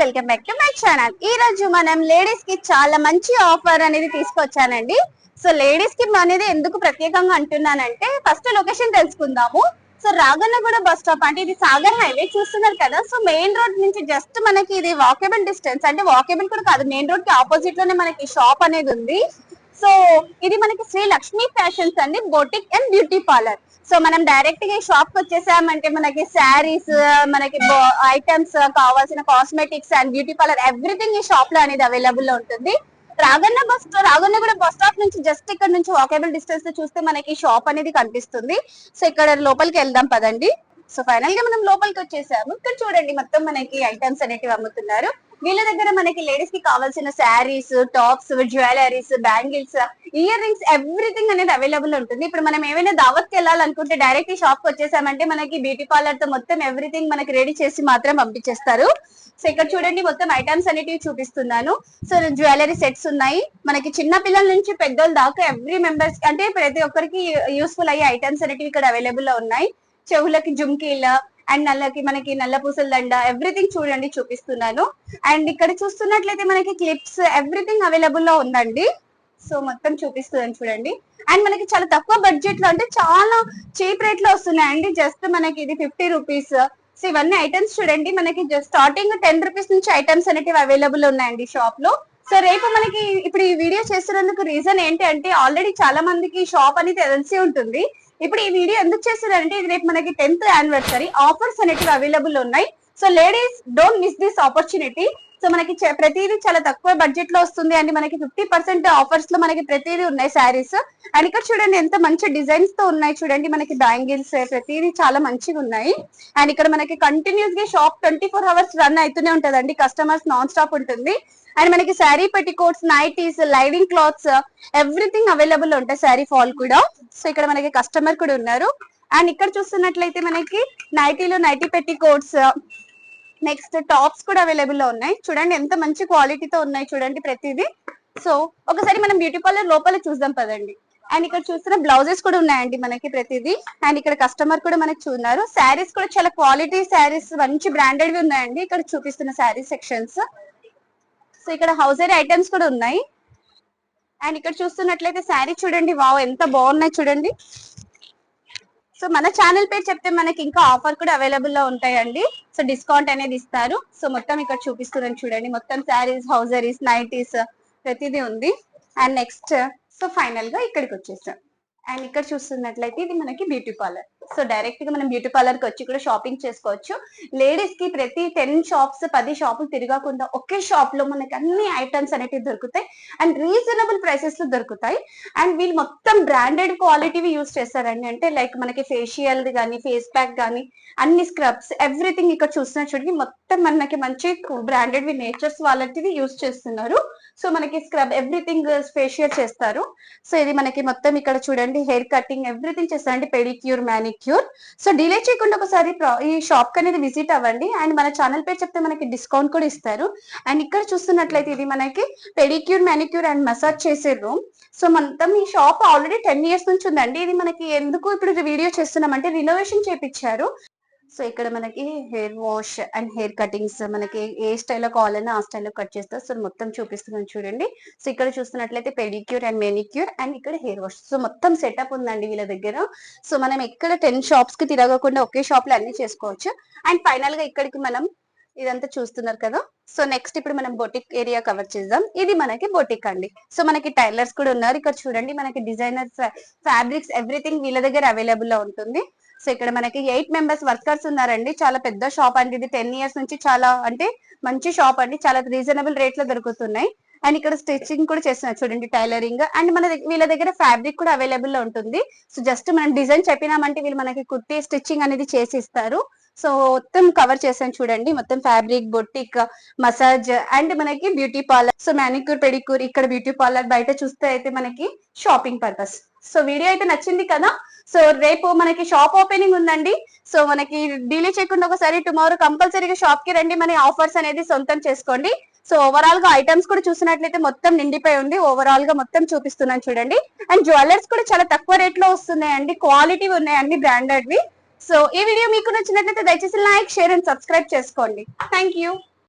Welcome back to my channel. ఈ రోజు మనం లేడీస్కి చాలా మంచి ఆఫర్ అనేది తీసుకొచ్చానండి. సో లేడీస్కి అనేది ఎందుకు ప్రత్యేకంగా అంటున్నానంటే ఫస్ట్ లొకేషన్ తెలుసుకుందాము. సో రాగన్నగూడ బస్ స్టాప్ అంటే ఇది సాగర్ హైవే చూస్తున్నారు కదా. సో మెయిన్ రోడ్ నుంచి జస్ట్ మనకి ఇది వాకేబుల్ డిస్టెన్స్ అంటే వాకేబుల్ కూడా కాదు మెయిన్ రోడ్కి ఆపోజిట్లోనే మనకి షాప్ అనేది ఉంది. సో ఇది మనకి శ్రీ లక్ష్మి ఫ్యాషన్స్ అండి boutique and beauty parlour. So మనం డైరెక్ట్గా షాప్కి వచ్చేసామంటే మనకి శారీస్ మనకి ఐటమ్స్ కావాల్సిన cosmetics and beauty parlour everything ఈ షాప్లో అనేది అవైలబుల్లో ఉంటుంది. రాగన్న బస్ రాగన్న కూడా బస్ స్టాప్ నుంచి జస్ట్ ఇక్కడ నుంచి వాకేబుల్ డిస్టెన్స్ చూస్తే మనకి షాప్ అనేది కనిపిస్తుంది. సో ఇక్కడ లోపలికి వెళ్దాం పదండి. సో ఫైనల్గా మనం లోపలికి వచ్చేసాము. ఇక్కడ చూడండి మొత్తం మనకి ఐటమ్స్ అనేటివి అమ్ముతున్నారు. వీళ్ళ దగ్గర మనకి లేడీస్కి కావాల్సిన saris tops jewelleries bangles earrings everything అనేది అవైలబుల్ ఉంటుంది. ఇప్పుడు మనం ఏమైనా దావత్కి వెళ్ళాలనుకుంటే డైరెక్ట్ ఈ షాప్కి వచ్చేసామంటే మనకి బ్యూటీ పార్లర్తో మొత్తం ఎవ్రీథింగ్ మనకి రెడీ చేసి మాత్రం పంపించేస్తారు. సో ఇక్కడ చూడండి మొత్తం ఐటమ్స్ అనేటివి చూపిస్తున్నాను. సో జ్యువెలరీ సెట్స్ ఉన్నాయి. మనకి చిన్న పిల్లల నుంచి పెద్దోళ్ళ దాకా ఎవ్రీ మెంబర్స్ అంటే ప్రతి ఒక్కరికి యూస్ఫుల్ అయ్యే ఐటమ్స్ అనేటివి ఇక్కడ అవైలబుల్లో ఉన్నాయి. చెవులకి జుమ్కీల అండ్ నల్లకి మనకి నల్ల పూసల దండ ఎవ్రీథింగ్ చూడండి చూపిస్తున్నాను. అండ్ ఇక్కడ చూస్తున్నట్లయితే మనకి క్లిప్స్ ఎవ్రీథింగ్ అవైలబుల్లో ఉందండి. సో మొత్తం చూపిస్తుందని చూడండి. అండ్ మనకి చాలా తక్కువ బడ్జెట్లో అంటే చాలా చీప్ రేట్లో వస్తున్నాయండి. జస్ట్ మనకి ఇది ఫిఫ్టీ రూపీస్ సో ఇవన్నీ ఐటమ్స్ చూడండి. మనకి జస్ట్ స్టార్టింగ్ టెన్ రూపీస్ నుంచి ఐటమ్స్ అనేటివి అవైలబుల్ ఉన్నాయండి షాప్లో. సో రేపు మనకి ఇప్పుడు ఈ వీడియో చేస్తున్నందుకు రీజన్ ఏంటి అంటే ఆల్రెడీ చాలా మందికి షాప్ అనేది తెలిసి ఉంటుంది. ఇప్పుడు ఈ వీడియో ఎందుకు చేస్తున్నారంటే ఇది రేపు మనకి టెన్త్ యానివర్సరీ ఆఫర్స్ అనేటివి అవైలబుల్ ఉన్నాయి. So ladies don't miss this opportunity so మనకి ప్రతిదీ చాలా తక్కువ బడ్జెట్లో వస్తుంది అండ్. మనకి ఫిఫ్టీ పర్సెంట్ ఆఫర్స్లో మనకి ప్రతిదీ ఉన్నాయి శారీస్ అండ్ ఇక్కడ చూడండి ఎంత మంచి డిజైన్స్తో ఉన్నాయి చూడండి. మనకి బ్యాంగిల్స్ ప్రతిదీ చాలా మంచిగా ఉన్నాయి. అండ్ ఇక్కడ మనకి కంటిన్యూస్గా shop twenty four hours run అవుతూనే ఉంటదండి. కస్టమర్స్ నాన్ స్టాప్ ఉంటుంది. అండ్ మనకి sari petticoats nighties living clothes everything available ఉంటాయి శారీ ఫాల్ కూడా. సో ఇక్కడ మనకి కస్టమర్ కూడా ఉన్నారు. అండ్ ఇక్కడ చూస్తున్నట్లయితే మనకి నైటీలో నైటీ పెట్టి కోట్స్ నెక్స్ట్ టాప్స్ కూడా అవైలబుల్లో ఉన్నాయి. చూడండి ఎంత మంచి క్వాలిటీతో ఉన్నాయి చూడండి ప్రతిదీ. సో ఒకసారి మనం బ్యూటీ పార్లర్ లోపల చూద్దాం పదండి. అండ్ ఇక్కడ చూస్తున్న బ్లౌజెస్ కూడా ఉన్నాయండి మనకి ప్రతిదీ. అండ్ ఇక్కడ కస్టమర్ కూడా మనకి చూన్నారు శారీస్ కూడా చాలా క్వాలిటీ శారీస్ మంచి బ్రాండెడ్ వి ఉన్నాయండి. ఇక్కడ చూపిస్తున్న శారీ సెక్షన్స్ సో ఇక్కడ హౌజరీ ఐటమ్స్ కూడా ఉన్నాయి. అండ్ ఇక్కడ చూస్తున్నట్లయితే శారీ చూడండి. వావ్ ఎంత బాగున్నాయి చూడండి. సో మన ఛానల్ పేరు చెప్తే మనకి ఇంకా ఆఫర్ కూడా అవైలబుల్లో ఉంటాయండి. సో డిస్కౌంట్ అనేది ఇస్తారు. సో మొత్తం ఇక్కడ చూపిస్తున్నాను చూడండి. మొత్తం శారీస్ హౌజరీస్ నైటీస్ ప్రతిదీ ఉంది. అండ్ నెక్స్ట్ సో ఫైనల్గా ఇక్కడికి వచ్చేసాం. అండ్ ఇక్కడ చూస్తున్నట్లయితే ఇది మనకి బ్యూటీ పార్లర్. సో డైరెక్ట్గా మనం బ్యూటీ పార్లర్కి వచ్చి కూడా షాపింగ్ చేసుకోవచ్చు. లేడీస్కి ప్రతి టెన్ షాప్స్ పది షాపులు తిరగకుండా ఒకే షాప్లో మనకి అన్ని ఐటమ్స్ అనేటివి దొరుకుతాయి. అండ్ రీజనబుల్ ప్రైసెస్లో దొరుకుతాయి. అండ్ వీళ్ళు మొత్తం బ్రాండెడ్ క్వాలిటీవి యూస్ చేస్తారండి. అంటే లైక్ మనకి ఫేషియల్ కానీ ఫేస్ ప్యాక్ కానీ అన్ని స్క్రబ్స్ ఎవ్రీథింగ్ ఇక్కడ చూస్తున్న చూడండి. మొత్తం మనకి మంచి బ్రాండెడ్ వి నేచర్స్ వాళ్ళటివి యూస్ చేస్తున్నారు. సో మనకి స్క్రబ్ ఎవ్రీథింగ్ ఫేషియల్ చేస్తారు. సో ఇది మనకి మొత్తం ఇక్కడ చూడండి హెయిర్ కటింగ్ ఎవ్రీథింగ్ చేస్తారండి పెడిక్యూర్ మ్యానిక్యూర్ సో డిలే చేయకుండా ఒకసారి ఈ షాప్కి అనేది విజిట్ అవ్వండి. అండ్ మన ఛానల్ పేరు చెప్తే మనకి డిస్కౌంట్ కూడా ఇస్తారు. అండ్ ఇక్కడ చూస్తున్నట్లయితే ఇది మనకి పెడిక్యూర్ మ్యానిక్యూర్ అండ్ మసాజ్ చేసే రూమ్ సో మొత్తం ఈ షాప్ ఆల్రెడీ టెన్ ఇయర్స్ నుంచి ఉందండి. ఇది మనకి ఎందుకు ఇప్పుడు వీడియో చేస్తున్నామంటే రినోవేషన్ చేపించారు సో ఇక్కడ మనకి hair wash and hair cuttings మనకి ఏ స్టైల్లో కావాలన్నా ఆ స్టైల్లో కట్ చేస్తారు సో మొత్తం చూపిస్తున్నాను చూడండి. సో ఇక్కడ చూస్తున్నట్లయితే పెడిక్యూర్ అండ్ మెనిక్యూర్ అండ్ ఇక్కడ హెయిర్ వాష్. సో మొత్తం సెటప్ ఉందండి వీళ్ళ దగ్గర. సో మనం ఎక్కడ టెన్ షాప్స్కి తిరగకుండా ఒకే షాప్లో అన్ని చేసుకోవచ్చు. అండ్ ఫైనల్గా ఇక్కడికి మనం ఇదంతా చూస్తున్నారు కదా. సో నెక్స్ట్ ఇప్పుడు మనం బొటిక్ ఏరియా కవర్ చేద్దాం. ఇది మనకి బొటిక్ అండి. సో మనకి టైలర్స్ కూడా ఉన్నారు. ఇక్కడ చూడండి మనకి డిజైనర్స్ ఫ్యాబ్రిక్స్ ఎవ్రీథింగ్ వీళ్ళ దగ్గర అవైలబుల్లో ఉంటుంది. సో ఇక్కడ మనకి ఎయిట్ మెంబర్స్ వర్కర్స్ ఉన్నారండి. చాలా పెద్ద షాప్ అండి. ఇది టెన్ ఇయర్స్ నుంచి చాలా అంటే మంచి షాప్ అండి. చాలా రీజనబుల్ రేట్లో దొరుకుతున్నాయి. అండ్ ఇక్కడ స్టిచ్చింగ్ కూడా చేస్తున్నారు చూడండి టైలరింగ్ అండ్ మన వీళ్ళ దగ్గర ఫ్యాబ్రిక్ కూడా అవైలబుల్లో ఉంటుంది. సో జస్ట్ మనం డిజైన్ చెప్పినామంటే వీళ్ళు మనకి కుట్టి స్టిచ్చింగ్ అనేది చేసి ఇస్తారు. సో మొత్తం కవర్ చేసాను చూడండి. మొత్తం ఫ్యాబ్రిక్ బొటిక్ మసాజ్ అండ్ మనకి beauty parlour so manicure pedicure ఇక్కడ బ్యూటీ పార్లర్ బయట చూస్తే అయితే మనకి షాపింగ్ పర్పస్ సో వీడియో అయితే నచ్చింది కదా? సో రేపు మనకి షాప్ ఓపెనింగ్ ఉందండి. సో మనకి డీలే చేయకుండా ఒకసారి టుమారో కంపల్సరీగా షాప్కి రండి. మన ఆఫర్స్ అనేది సొంతం చేసుకోండి. సో ఓవరాల్గా ఐటమ్స్ కూడా చూసినట్లయితే మొత్తం నిండిపోయి ఉంది. ఓవరాల్గా మొత్తం చూపిస్తున్నాను చూడండి. అండ్ జ్యువెలర్స్ కూడా చాలా తక్కువ రేట్లో వస్తున్నాయండి. క్వాలిటీ ఉన్నాయండి బ్రాండెడ్వి సో ఈ వీడియో మీకు నచ్చినట్లయితే దయచేసి లైక్ షేర్ అండ్ సబ్స్క్రైబ్ చేసుకోండి. Thank you